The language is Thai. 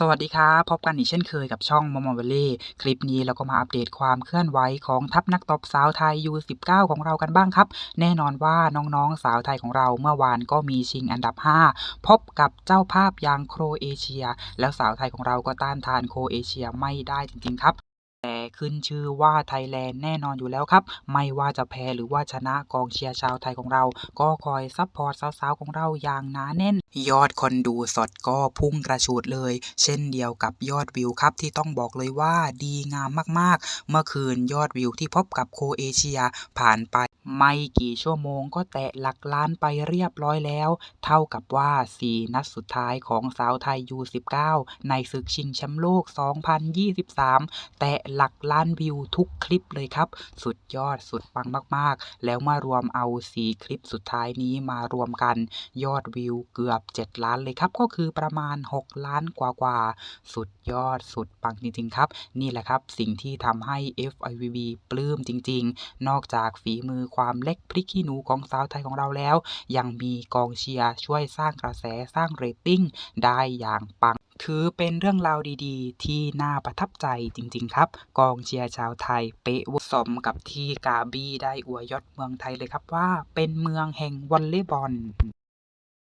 สวัสดีครับ พบกันอีกเช่นเคยกับช่อง Momo Valley คลิปนี้เราก็มาอัปเดตความเคลื่อนไหวของทัพนักตบสาวไทยยู19ของเรากันบ้างครับ แน่นอนว่าน้องๆสาวไทยของเราเมื่อวานก็มีชิงอันดับ 5 พบกับเจ้าภาพอย่างโครเอเชีย แล้วสาวไทยของเราก็ต้านทานโครเอเชียไม่ได้จริงๆครับ แต่ขึ้นชื่อว่าไทยแลนด์แน่นอนอยู่แล้วครับ ไม่ว่าจะแพ้หรือว่าชนะกองเชียร์ชาวไทยของเรา ก็คอยซัพพอร์ตสาวๆของเราอย่างหนาแน่น ยอดคนดูสดก็พุ่งกระฉูดเลย เช่นเดียวกับยอดวิวครับ ที่ต้องบอกเลยว่าดีงามมากๆ เมื่อคืนยอดวิวที่พบกับโคเอเชียผ่านไปไม่กี่ชั่วโมงก็แตะหลักล้านไปเรียบร้อยแล้ว เท่ากับว่า 4 นัดสุดท้ายของสาวไทย U19 ในศึกชิงแชมป์โลก 2023 แตะหลักล้านวิวทุกคลิปเลยครับ สุดยอดสุดปังมากๆ แล้วมารวมเอา4คลิปสุดท้ายนี้มารวมกันยอดวิวเกือบ 7 ล้านเลยครับ ก็คือประมาณ 6 ล้านกว่าๆสุดยอดสุดปังจริง ๆ ครับ นี่แหละครับสิ่งที่ทำให้ FIVB ปลื้มจริง ๆ นอกจากฝีมือความเล็กพริกขี้หนูของสาวไทยของเราแล้ว ยังมีกองเชียร์ช่วยสร้างกระแสสร้างเรตติ้งได้อย่างปัง ถือเป็นเรื่องราวดีๆ ที่น่าประทับใจจริง ๆ ครับ กองเชียร์ชาวไทย เป๊ะวอร์สมกับที่กาบี้ได้อวยยศเมืองไทยเลยครับว่า เป็นเมืองแห่งวอลเลย์บอล